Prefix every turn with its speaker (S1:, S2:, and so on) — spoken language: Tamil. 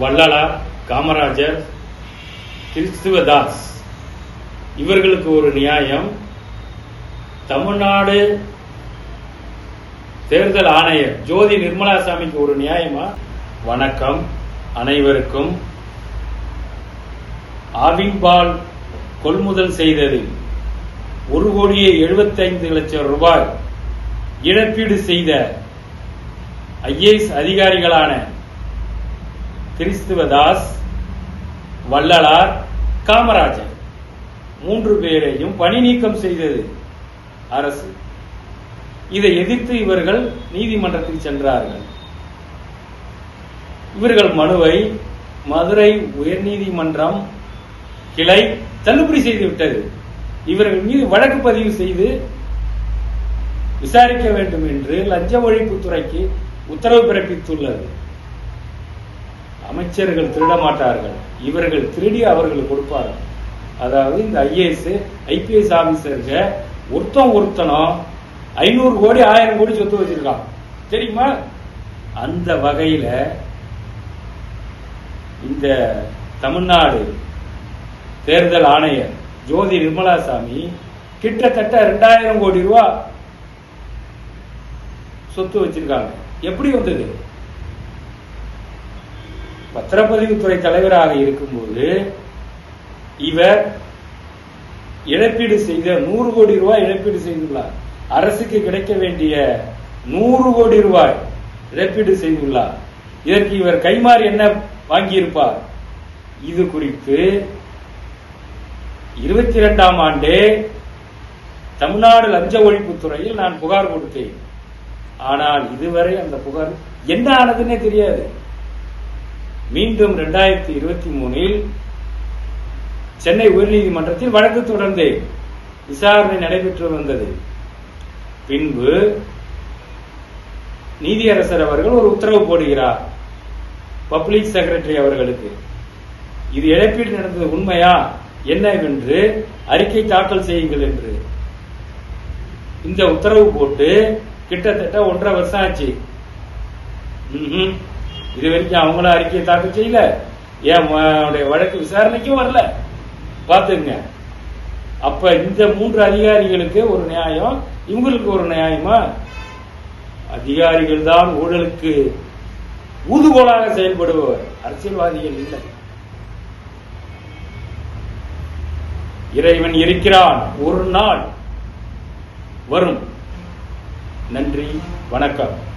S1: வள்ளலார் காமராஜர் கிறிஸ்துவதாஸ். இவர்களுக்கு ஒரு நியாயம். தமிழ்நாடு தேர்தல் ஆணையர் ஜோதி நிர்மலாசாமிக்கு ஒரு நியாயமா? வணக்கம் அனைவருக்கும். ஆவின்பால் கொள்முதல் செய்ததில் ஒரு கோடியே எழுபத்தைந்து லட்சம் ரூபாய் இழப்பீடு செய்த ஐஏஎஸ் அதிகாரிகளான கிறிஸ்துவதாஸ் வள்ளலார் காமராஜர். மூன்று பேரையும் பணி நீக்கம் செய்தது அரசு. இதை எதிர்த்து இவர்கள் நீதிமன்றத்தில் சென்றார்கள். இவர்கள் மனுவை மதுரை உயர்நீதிமன்றம் கிளை தள்ளுபடி செய்துவிட்டது. இவர்கள் மீது வழக்கு பதிவு செய்து விசாரிக்க வேண்டும் என்று லஞ்ச ஒழிப்புத்துறைக்கு உத்தரவு பிறப்பித்துள்ளது. அமைச்சர்கள் திருட மாட்டார்கள் இவர்கள் திருடி அவர்கள் கொடுப்பார்கள். அதாவது இந்த ஐஏஎஸ் ஐபிஎஸ் ஆபீசருங்க ஒருத்தன் ஒருத்தனும் ஐநூறு கோடி ஆயிரம் கோடி சொத்து வச்சிருக்கான். தெரியுமா? அந்த வகையில இந்த தமிழ்நாடு தேர்தல் ஆணையர் ஜோதி நிர்மலா சாமி கிட்டத்தட்ட ரெண்டாயிரம் கோடி ரூபா சொத்து வச்சிருக்காங்க. எப்படி வந்தது? பத்திரப்பதிவுத்துறை தலைவராக இருக்கும்போது இவர் இழப்பீடு செய்த நூறு கோடி ரூபாய் இழப்பீடு செய்துள்ளார். அரசுக்கு கிடைக்க வேண்டிய நூறு கோடி ரூபாய் இழப்பீடு செய்துள்ளார். இதற்கு இவர் கைமாறி என்ன வாங்கியிருப்பார்? இது குறித்து இருபத்தி இரண்டாம் ஆண்டு தமிழ்நாடு லஞ்ச ஒழிப்புத்துறையில் நான் புகார் கொடுத்தேன். ஆனால் இதுவரை அந்த புகார் என்ன ஆனதுன்னே தெரியாது. மீண்டும் இரண்டாயிரத்தி இருபத்தி மூணில் சென்னை உயர்நீதிமன்றத்தில் வழக்கு தொடர்ந்து விசாரணை நடைபெற்று வந்தது. பின்பு நீதியரசர் அவர்கள் ஒரு உத்தரவு போடுகிறார். பப்ளிக் செக்ரட்டரி அவர்களுக்கு. இது இழப்பீடு நடந்தது உண்மையா? என்னவென்று அறிக்கை தாக்கல் செய்யுங்கள் என்று. இந்த உத்தரவு போட்டு கிட்டத்தட்ட ஒன்றரை வருஷம் ஆச்சு. இது வரைக்கும் அவங்களும் அறிக்கையை தாக்கல் செய்யல. ஏன் வழக்கு விசாரணைக்கும் வரல. பாத்துங்க அப்ப இந்த மூன்று அதிகாரிகளுக்கு ஒரு நியாயம் இவங்களுக்கு ஒரு நியாயமா? அதிகாரிகள் தான் ஊழலுக்கு ஊதுகோலாக செயல்படுபவர். அரசியல்வாதிகள் இல்லை. இறைவன் இருக்கிறான். ஒரு நாள் வரும். நன்றி. வணக்கம்.